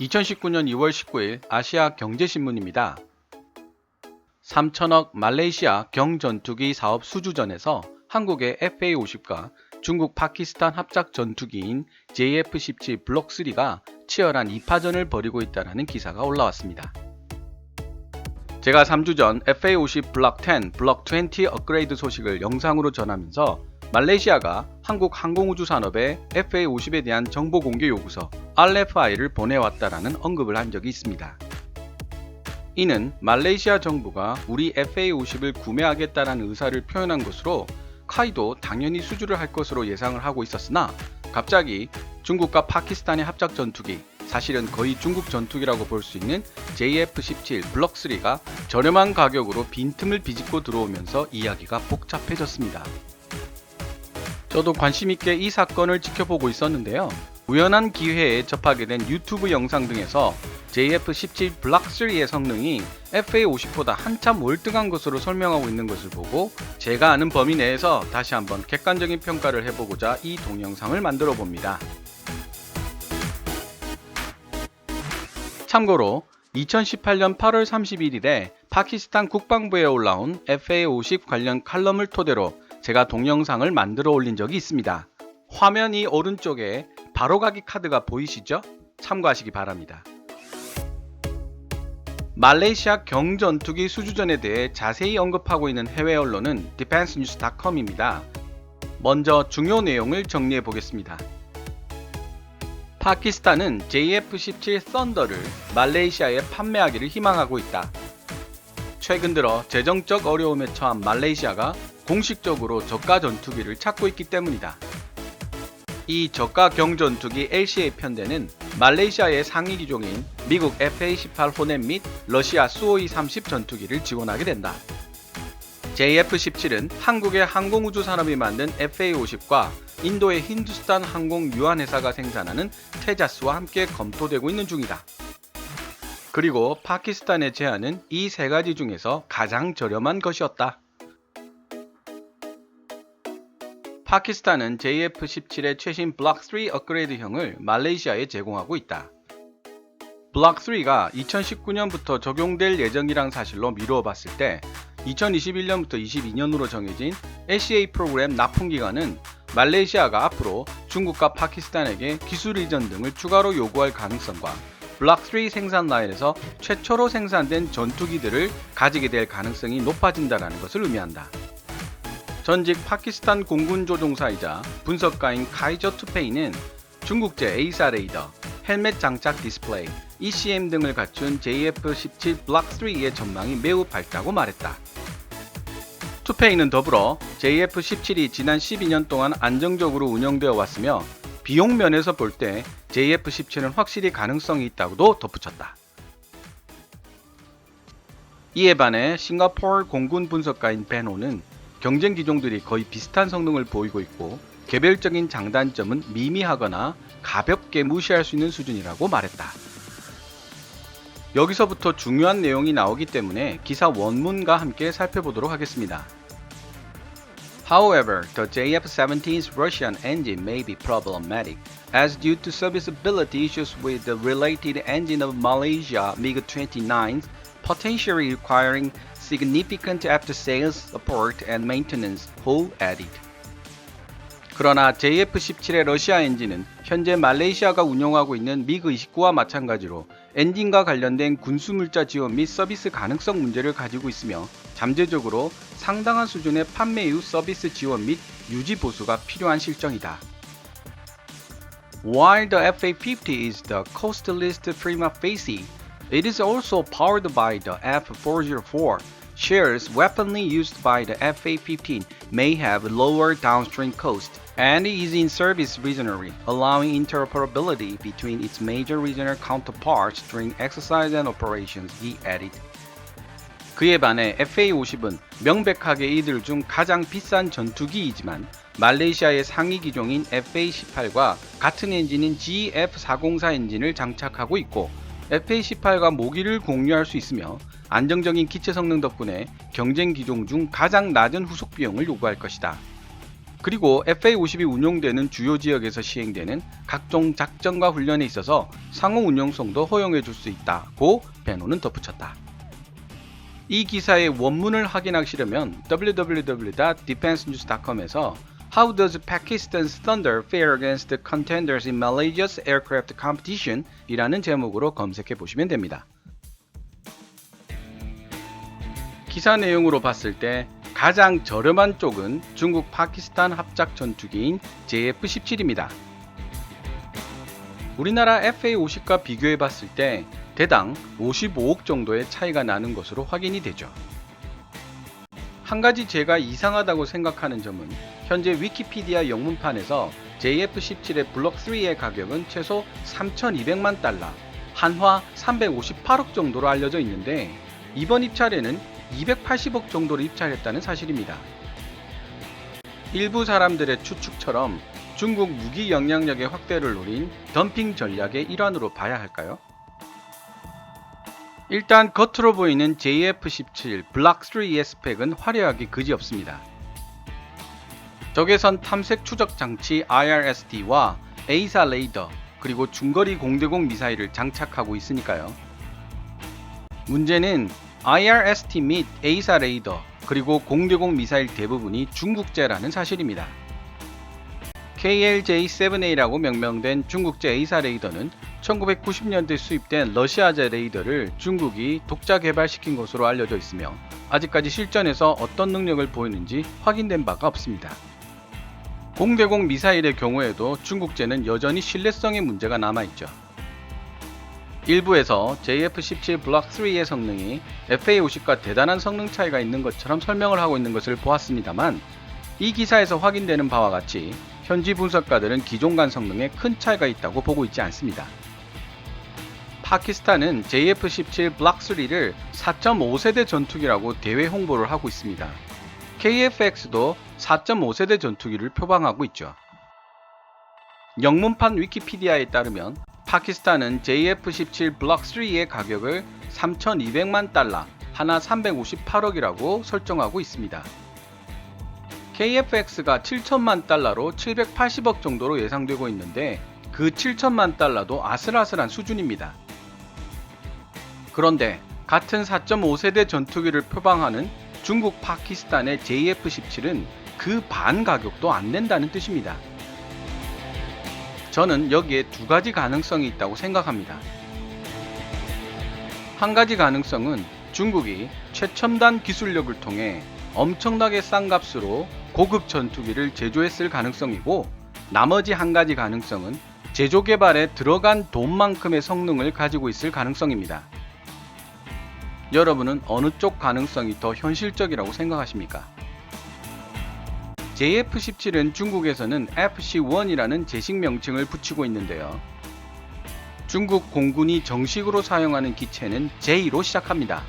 2019년 2월 19일 아시아 경제신문입니다. 3천억 말레이시아 경전투기 사업 수주전에서 한국의 FA-50과 중국 파키스탄 합작 전투기인 JF-17 블록 3가 치열한 2파전을 벌이고 있다는 기사가 올라왔습니다. 제가 3주 전 FA-50 블록 10, 블록 20 업그레이드 소식을 영상으로 전하면서 말레이시아가 한국 항공우주 산업에 FA-50에 대한 정보 공개 요구서 RFI를 보내왔다라는 언급을 한 적이 있습니다. 이는 말레이시아 정부가 우리 FA-50을 구매하겠다는 의사를 표현한 것으로 카이도 당연히 수주를 할 것으로 예상을 하고 있었으나 갑자기 중국과 파키스탄의 합작 전투기 사실은 거의 중국 전투기라고 볼 수 있는 JF-17 블록 3가 저렴한 가격으로 빈틈을 비집고 들어오면서 이야기가 복잡해졌습니다. 저도 관심있게 이 사건을 지켜보고 있었는데요. 우연한 기회에 접하게 된 유튜브 영상 등에서 JF-17 블록 3의 성능이 FA-50보다 한참 월등한 것으로 설명하고 있는 것을 보고 제가 아는 범위 내에서 다시 한번 객관적인 평가를 해보고자 이 동영상을 만들어 봅니다. 참고로 2018년 8월 31일에 파키스탄 국방부에 올라온 FA-50 관련 칼럼을 토대로 제가 동영상을 만들어 올린 적이 있습니다. 화면이 오른쪽에 바로가기 카드가 보이시죠? 참고하시기 바랍니다. 말레이시아 경전투기 수주전에 대해 자세히 언급하고 있는 해외 언론은 defensenews.com입니다. 먼저 중요 내용을 정리해 보겠습니다. 파키스탄은 JF-17 썬더를 말레이시아에 판매하기를 희망하고 있다. 최근 들어 재정적 어려움에 처한 말레이시아가 공식적으로 저가 전투기를 찾고 있기 때문이다. 이 저가 경전투기 LCA 편대는 말레이시아의 상위 기종인 미국 FA-18 호넷 및 러시아 수호이-30 전투기를 지원하게 된다. JF-17은 한국의 항공우주 산업이 만든 FA-50과 인도의 힌두스탄 항공 유한회사가 생산하는 테자스와 함께 검토되고 있는 중이다. 그리고 파키스탄의 제안은 이 세 가지 중에서 가장 저렴한 것이었다. 파키스탄은 JF-17의 최신 블록 3 업그레이드형을 말레이시아에 제공하고 있다. 블록 3가 2019년부터 적용될 예정이란 사실로 미루어 봤을 때 2021년부터 22년으로 정해진 LCA 프로그램 납품 기간은 말레이시아가 앞으로 중국과 파키스탄에게 기술 이전 등을 추가로 요구할 가능성과 블록 3 생산 라인에서 최초로 생산된 전투기들을 가지게 될 가능성이 높아진다는 것을 의미한다. 전직 파키스탄 공군 조종사이자 분석가인 카이저 투페이는 중국제 에이사 레이더, 헬멧 장착 디스플레이, ECM 등을 갖춘 JF-17 블록 3의 전망이 매우 밝다고 말했다. 투페이는 더불어 JF-17이 지난 12년 동안 안정적으로 운영되어 왔으며 비용 면에서 볼 때 JF-17은 확실히 가능성이 있다고도 덧붙였다. 이에 반해 싱가포르 공군 분석가인 베노는 경쟁 기종들이 거의 비슷한 성능을 보이고 있고 개별적인 장단점은 미미하거나 가볍게 무시할 수 있는 수준이라고 말했다. 여기서부터 중요한 내용이 나오기 때문에 기사 원문과 함께 살펴보도록 하겠습니다. However, the JF-17's Russian engine may be problematic, as due to serviceability issues with the related engine of Malaysia MiG-29, potentially requiring significant after-sales support and maintenance, Ho added. 그러나 JF-17의 러시아 엔진은 현재 말레이시아가 운영하고 있는 미그-29와 마찬가지로 엔진과 관련된 군수물자 지원 및 서비스 가능성 문제를 가지고 있으며 잠재적으로 상당한 수준의 판매 이후 서비스 지원 및 유지 보수가 필요한 실정이다. While the FA-50 is the cost list prima facie, it is also powered by the F-404. Shares weaponry used by the FA-15 may have lower downstream cost and is in service regionally, allowing interoperability between its major regional counterparts during exercise and operations, he added. 그에 반해 FA-50은 명백하게 이들 중 가장 비싼 전투기이지만 말레이시아의 상위 기종인 FA-18과 같은 엔진인 GF404 엔진을 장착하고 있고 FA-18과 모기를 공유할 수 있으며 안정적인 기체 성능 덕분에 경쟁 기종 중 가장 낮은 후속 비용을 요구할 것이다. 그리고 FA-50이 운용되는 주요 지역에서 시행되는 각종 작전과 훈련에 있어서 상호 운용성도 허용해 줄 수 있다고 베노는 덧붙였다. 이 기사의 원문을 확인하시려면 www.defensenews.com에서 How does Pakistan's Thunder fare against the contenders in Malaysia's aircraft competition? 이라는 제목으로 검색해 보시면 됩니다. 기사 내용으로 봤을 때 가장 저렴한 쪽은 중국 파키스탄 합작 전투기인 JF-17입니다. 우리나라 FA-50과 비교해 봤을 때 대당 55억 정도의 차이가 나는 것으로 확인이 되죠. 한 가지 제가 이상하다고 생각하는 점은 현재 위키피디아 영문판에서 JF-17의 블록 3의 가격은 최소 3,200만 달러, 한화 358억 정도로 알려져 있는데 이번 입찰에는 280억 정도로 입찰했다는 사실입니다. 일부 사람들의 추측처럼 중국 무기 영향력의 확대를 노린 덤핑 전략의 일환으로 봐야 할까요? 일단 겉으로 보이는 JF-17 블락 3의 스펙은 화려하기 그지없습니다. 적외선 탐색 추적 장치 IRST와 A사 레이더 그리고 중거리 공대공 미사일을 장착하고 있으니까요. 문제는 IRST 및 A사 레이더 그리고 공대공 미사일 대부분이 중국제라는 사실입니다. KLJ-7A라고 명명된 중국제 A사 레이더는 1990년대 수입된 러시아제 레이더를 중국이 독자 개발시킨 것으로 알려져 있으며 아직까지 실전에서 어떤 능력을 보이는지 확인된 바가 없습니다. 공대공 미사일의 경우에도 중국제는 여전히 신뢰성의 문제가 남아있죠. 일부에서 JF-17 블록 3의 성능이 FA-50과 대단한 성능 차이가 있는 것처럼 설명을 하고 있는 것을 보았습니다만 이 기사에서 확인되는 바와 같이 현지 분석가들은 기존 간 성능에 큰 차이가 있다고 보고 있지 않습니다. 파키스탄은 JF-17 블록 3를 4.5세대 전투기라고 대외 홍보를 하고 있습니다. KFX도 4.5세대 전투기를 표방하고 있죠. 영문판 위키피디아에 따르면 파키스탄은 JF-17 블록 3의 가격을 3,200만 달러, 하나 358억이라고 설정하고 있습니다. KFX가 7천만 달러로 780억 정도로 예상되고 있는데 그 7천만 달러도 아슬아슬한 수준입니다. 그런데 같은 4.5세대 전투기를 표방하는 중국 파키스탄의 JF-17은 그 반 가격도 안 낸다는 뜻입니다. 저는 여기에 두 가지 가능성이 있다고 생각합니다. 한 가지 가능성은 중국이 최첨단 기술력을 통해 엄청나게 싼 값으로 고급 전투기를 제조했을 가능성이고 나머지 한 가지 가능성은 제조 개발에 들어간 돈만큼의 성능을 가지고 있을 가능성입니다. 여러분은 어느 쪽 가능성이 더 현실적이라고 생각하십니까? JF-17은 중국에서는 FC-1이라는 제식 명칭을 붙이고 있는데요. 중국 공군이 정식으로 사용하는 기체는 J로 시작합니다.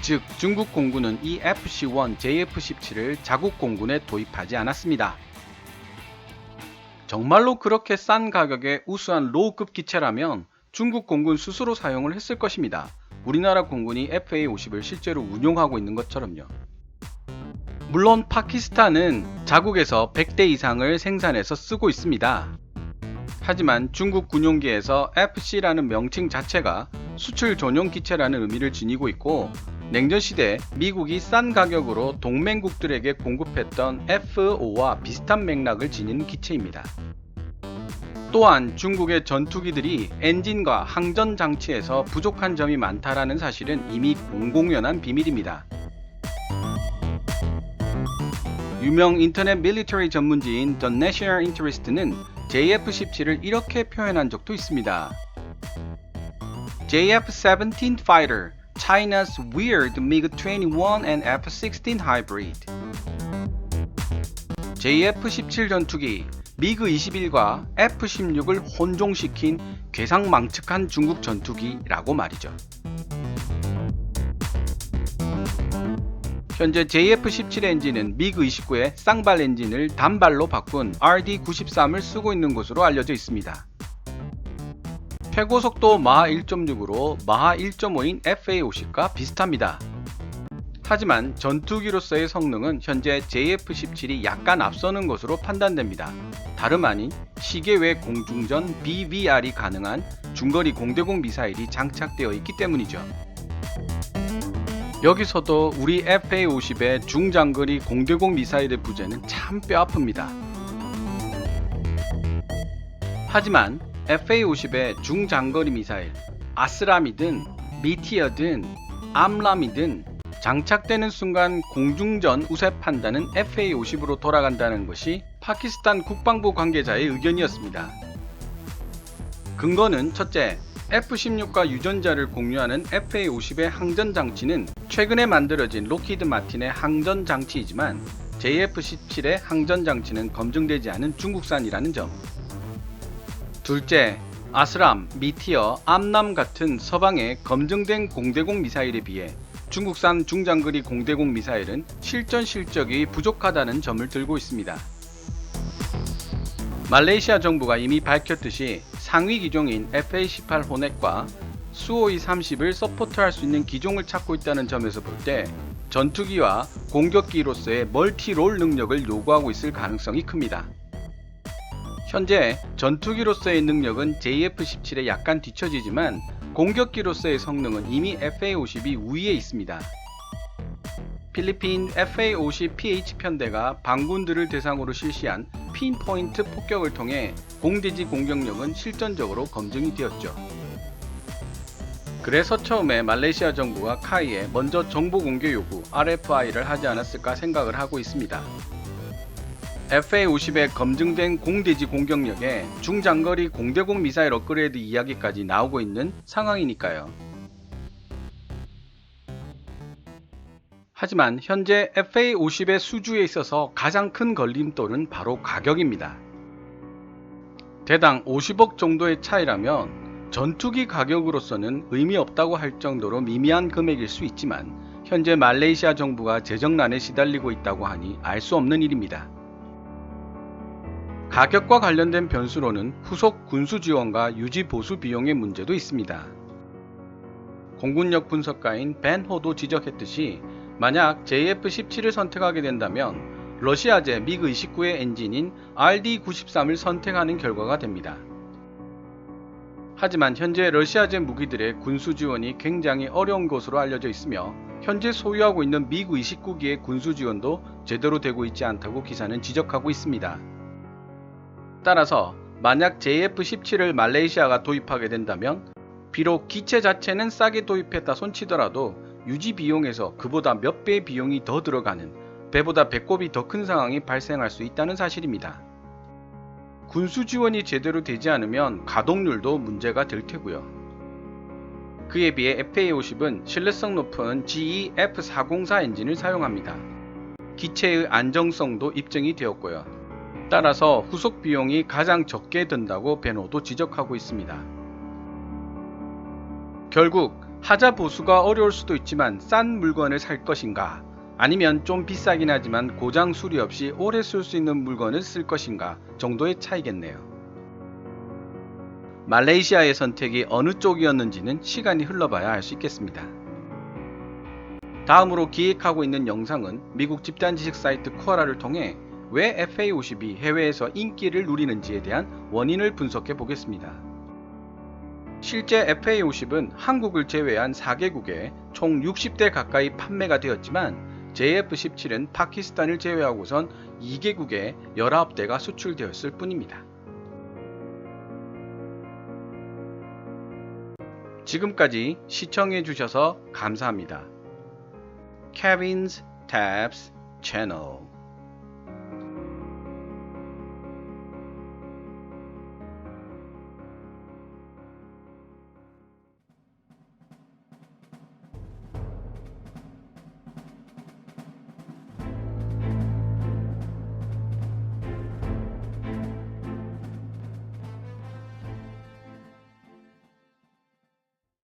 즉, 중국 공군은 이 FC-1 JF-17을 자국 공군에 도입하지 않았습니다. 정말로 그렇게 싼 가격의 우수한 로우급 기체라면 중국 공군 스스로 사용을 했을 것입니다. 우리나라 공군이 FA-50을 실제로 운용하고 있는 것처럼요. 물론 파키스탄은 자국에서 100대 이상을 생산해서 쓰고 있습니다. 하지만 중국 군용기에서 FC라는 명칭 자체가 수출 전용 기체라는 의미를 지니고 있고 냉전 시대 미국이 싼 가격으로 동맹국들에게 공급했던 F5와 비슷한 맥락을 지닌 기체입니다. 또한 중국의 전투기들이 엔진과 항전 장치에서 부족한 점이 많다라는 사실은 이미 공공연한 비밀입니다. 유명 인터넷 밀리터리 전문지인 The National Interest는 JF-17을 이렇게 표현한 적도 있습니다. JF-17 Fighter, China's weird MiG-21 and F-16 hybrid. JF-17 전투기, 미그-21과 F-16을 혼종시킨 괴상망측한 중국 전투기라고 말이죠. 현재 JF-17 엔진은 미그-29의 쌍발 엔진을 단발로 바꾼 RD-93을 쓰고 있는 것으로 알려져 있습니다. 최고 속도 마하 1.6으로 마하 1.5인 FA-50과 비슷합니다. 하지만 전투기로서의 성능은 현재 JF-17이 약간 앞서는 것으로 판단됩니다. 다름 아닌 시계 외 공중전 BVR이 가능한 중거리 공대공 미사일이 장착되어 있기 때문이죠. 여기서도 우리 FA-50의 중장거리 공대공 미사일의 부재는 참 뼈아픕니다. 하지만 FA-50의 중장거리 미사일 아스람이든 미티어든 암람이든 장착되는 순간 공중전 우세 판단은 FA-50으로 돌아간다는 것이 파키스탄 국방부 관계자의 의견이었습니다. 근거는 첫째, F-16과 유전자를 공유하는 FA-50의 항전 장치는 최근에 만들어진 로키드 마틴의 항전 장치이지만 JF-17의 항전 장치는 검증되지 않은 중국산이라는 점. 둘째, 아스람, 미티어, 암남 같은 서방의 검증된 공대공 미사일에 비해 중국산 중장거리 공대공 미사일은 실전 실적이 부족하다는 점을 들고 있습니다. 말레이시아 정부가 이미 밝혔듯이 상위 기종인 FA-18 호넷과 수호이 30을 서포트할 수 있는 기종을 찾고 있다는 점에서 볼 때 전투기와 공격기로서의 멀티롤 능력을 요구하고 있을 가능성이 큽니다. 현재 전투기로서의 능력은 JF-17에 약간 뒤처지지만 공격기로서의 성능은 이미 FA-50이 우위에 있습니다. 필리핀 FA-50 PH 편대가 반군들을 대상으로 실시한 핀포인트 폭격을 통해 공대지 공격력은 실전적으로 검증이 되었죠. 그래서 처음에 말레이시아 정부가 카이에 먼저 정보 공개 요구 RFI를 하지 않았을까 생각을 하고 있습니다. FA-50의 검증된 공대지 공격력에 중장거리 공대공 미사일 업그레이드 이야기까지 나오고 있는 상황이니까요. 하지만 현재 FA-50의 수주에 있어서 가장 큰 걸림돌은 바로 가격입니다. 대당 50억 정도의 차이라면 전투기 가격으로서는 의미 없다고 할 정도로 미미한 금액일 수 있지만 현재 말레이시아 정부가 재정난에 시달리고 있다고 하니 알 수 없는 일입니다. 가격과 관련된 변수로는 후속 군수 지원과 유지 보수 비용의 문제도 있습니다. 공군력 분석가인 벤 호도 지적했듯이 만약 JF-17을 선택하게 된다면 러시아제 미그-29의 엔진인 RD-93을 선택하는 결과가 됩니다. 하지만 현재 러시아제 무기들의 군수 지원이 굉장히 어려운 것으로 알려져 있으며 현재 소유하고 있는 미그-29기의 군수 지원도 제대로 되고 있지 않다고 기사는 지적하고 있습니다. 따라서 만약 JF-17을 말레이시아가 도입하게 된다면 비록 기체 자체는 싸게 도입했다 손치더라도 유지 비용에서 그보다 몇 배의 비용이 더 들어가는 배보다 배꼽이 더 큰 상황이 발생할 수 있다는 사실입니다. 군수 지원이 제대로 되지 않으면 가동률도 문제가 될 테고요. 그에 비해 FA-50은 신뢰성 높은 GE F404 엔진을 사용합니다. 기체의 안정성도 입증이 되었고요. 따라서 후속 비용이 가장 적게 든다고 베노도 지적하고 있습니다. 결국 하자 보수가 어려울 수도 있지만 싼 물건을 살 것인가 아니면 좀 비싸긴 하지만 고장 수리 없이 오래 쓸 수 있는 물건을 쓸 것인가 정도의 차이겠네요. 말레이시아의 선택이 어느 쪽이었는지는 시간이 흘러봐야 알 수 있겠습니다. 다음으로 기획하고 있는 영상은 미국 집단 지식 사이트 코아라를 통해 왜 FA-50이 해외에서 인기를 누리는지에 대한 원인을 분석해 보겠습니다. 실제 FA-50은 한국을 제외한 4개국에 총 60대 가까이 판매가 되었지만 JF-17은 파키스탄을 제외하고선 2개국에 19대가 수출되었을 뿐입니다. 지금까지 시청해 주셔서 감사합니다. Kevin's Tabs Channel